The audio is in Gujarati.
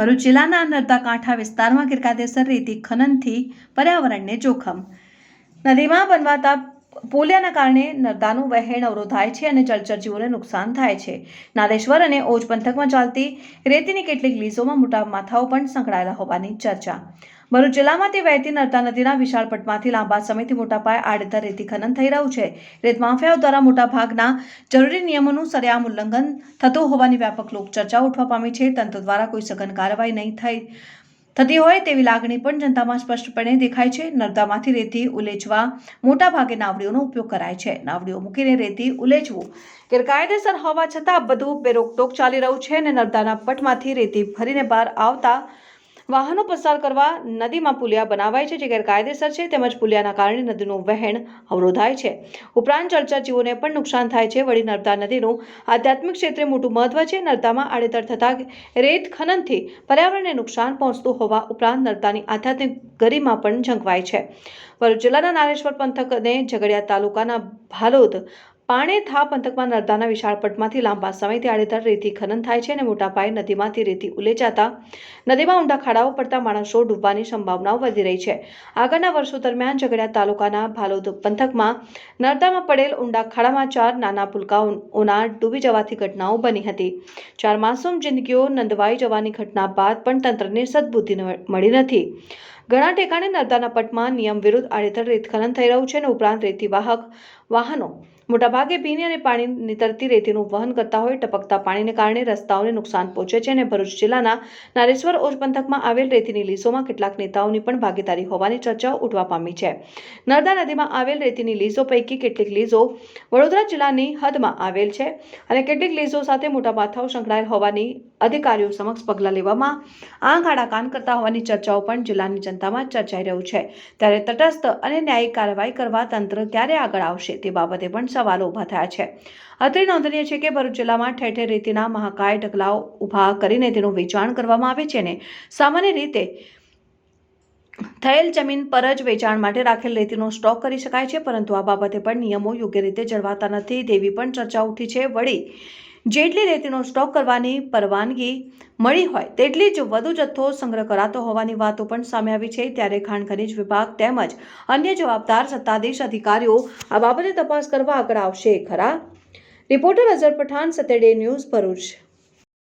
ભરૂચ જિલ્લાના કાંઠા વિસ્તારમાં ગેરકાયદેસર રેતી ખનનથી પર્યાવરણને જોખમ. નદીમાં બનવાતા પોલિયાના કારણે નર્મદાનું વહેણ અવરોધાય છે અને જળચર જીવોને નુકસાન થાય છે. નાદેશ્વર અને ઓજ પંથકમાં ચાલતી રેતીની કેટલીક લીઝોમાં મોટા માથાઓ પણ સંકળાયેલા હોવાની ચર્ચા. ભરૂચ જિલ્લામાંથી વહેતી નર્મદા નદીના વિશાળ પટમાંથી લાંબા સમયથી મોટા પાયે આડેધર રેતી ખનન થઈ રહ્યું છે. રેત માફિયાઓ દ્વારા મોટા ભાગના જરૂરી નિયમોનું સરેઆમ ઉલ્લંઘન થતું હોવાની વ્યાપક લોકચર્ચા ઉઠવા પામી છે. તંત્ર દ્વારા કોઈ સઘન કાર્યવાહી નહીં થઈ થતી હોય તેવી લાગણી પણ જનતામાં સ્પષ્ટપણે દેખાય છે. નર્મદામાંથી રેતી ઉલેચવા મોટા ભાગે નાવડીઓનો ઉપયોગ કરાય છે. નાવડીઓ મૂકીને રેતી ઉલેચવું ગેરકાયદેસર હોવા છતાં બધું બેરોકટોક ચાલી રહ્યું છે અને નર્મદાના પટમાંથી રેતી ફરીને બહાર આવતા વાહનો પસાર કરવા નદીમાં પુલિયા બનાવાય છે, જે ગેરકાયદેસર છે. તેમજ પુલિયાના કારણે નદીનું વહેણ અવરોધાય છે. ઉપરાંત જળચર પણ નુકસાન થાય છે. વળી નર્મદા નદીનું આધ્યાત્મિક ક્ષેત્રે મોટું મહત્વ છે. નર્મદામાં આડેતર થતા રેત ખનનથી પર્યાવરણને નુકસાન પહોંચતું હોવા ઉપરાંત નર્મદાની આધ્યાત્મિક ગરિમા પણ ઝંખવાય છે. ભરૂચ જિલ્લાના નારેશ્વર પંથક અને ઝઘડિયા તાલુકાના ભાલોદ પાણેથા પંથકમાં નર્મદાના વિશાળ પટમાંથી લાંબા સમયથી આડેધડ રેતી ખનન થાય છે અને મોટા પાયે નદીમાંથી રેતી ઉલેચાતા નદીમાં ઊંડા ખાડાઓ પડતા માણસો ડૂબવાની સંભાવનાઓ વધી રહી છે. આગળના વર્ષો દરમિયાન ઝઘડિયા તાલુકાના ભાલોદ પંથકમાં નર્મદામાં પડેલ ઊંડા ખાડામાં ચાર નાના પુલકાઓના ડૂબી જવાથી ઘટનાઓ બની હતી. ચાર માસૂમ જિંદગીઓ નંદવાઈ જવાની ઘટના બાદ પણ તંત્રને સદબુદ્ધિ મળી નથી. ઘણા ઠેકાણે નર્મદાના પટમાં નિયમ વિરુદ્ધ આડેધડ રેતખનન થઈ રહ્યું છે અને ઉપરાંત રેતી વાહક વાહનો મોટાભાગે ભીની અને પાણી નીતરતી રેતીનું વહન કરતા હોય, ટપકતા પાણીને કારણે રસ્તાઓને નુકસાન પહોંચે છે અને ભરૂચ જિલ્લાના નારેશ્વર ઓજ પંથકમાં આવેલ રેતીની લીઝોમાં કેટલાક નેતાઓની પણ ભાગીદારી હોવાની ચર્ચાઓ ઉઠવા પામી છે. નર્મદા નદીમાં આવેલ રેતીની લીઝો પૈકી કેટલીક લીઝો વડોદરા જિલ્લાની હદમાં આવેલ છે અને કેટલીક લીઝો સાથે મોટા માથાઓ સંકળાયેલ હોવાની અધિકારીઓ સમક્ષ પગલાં લેવામાં આંખ આડા કાન કરતા હોવાની ચર્ચાઓ પણ જિલ્લાની જનતામાં ચર્ચાઈ રહ્યું છે. ત્યારે તટસ્થ અને ન્યાયિક કાર્યવાહી કરવા તંત્ર ક્યારે આગળ આવશે તે બાબતે પણ સવાલો ઊભા થયા છે. અત્રે નોંધનીય છે કે ભરૂચ જિલ્લામાં ઠેર ઠેર રેતીના મહાકાય ઢગલાઓ ઊભા કરીને તેનું વેચાણ કરવામાં આવે છે ને સામાન્ય રીતે થયેલ જમીન પર જ વેચાણ માટે રાખેલ રેતીનો સ્ટોક કરી શકાય છે. પરંતુ આ બાબતે પણ નિયમો યોગ્ય રીતે જળવાતા નથી તેવી પણ ચર્ચા ઉઠી છે. વળી જેટલી રેતીનો સ્ટોક કરવાની પરવાનગી મળી હોય તેટલી જ વધુ જથ્થો સંગ્રહ કરાતો હોવાની વાતો પણ સામે આવી છે. ત્યારે ખાણ ખનીજ વિભાગ તેમજ અન્ય જવાબદાર સત્તાધીશ અધિકારીઓ આ બાબતે તપાસ કરવા આગળ આવશે. ખરા? રિપોર્ટર અઝર પઠાણ સતેડે ન્યૂઝ ભરૂચ.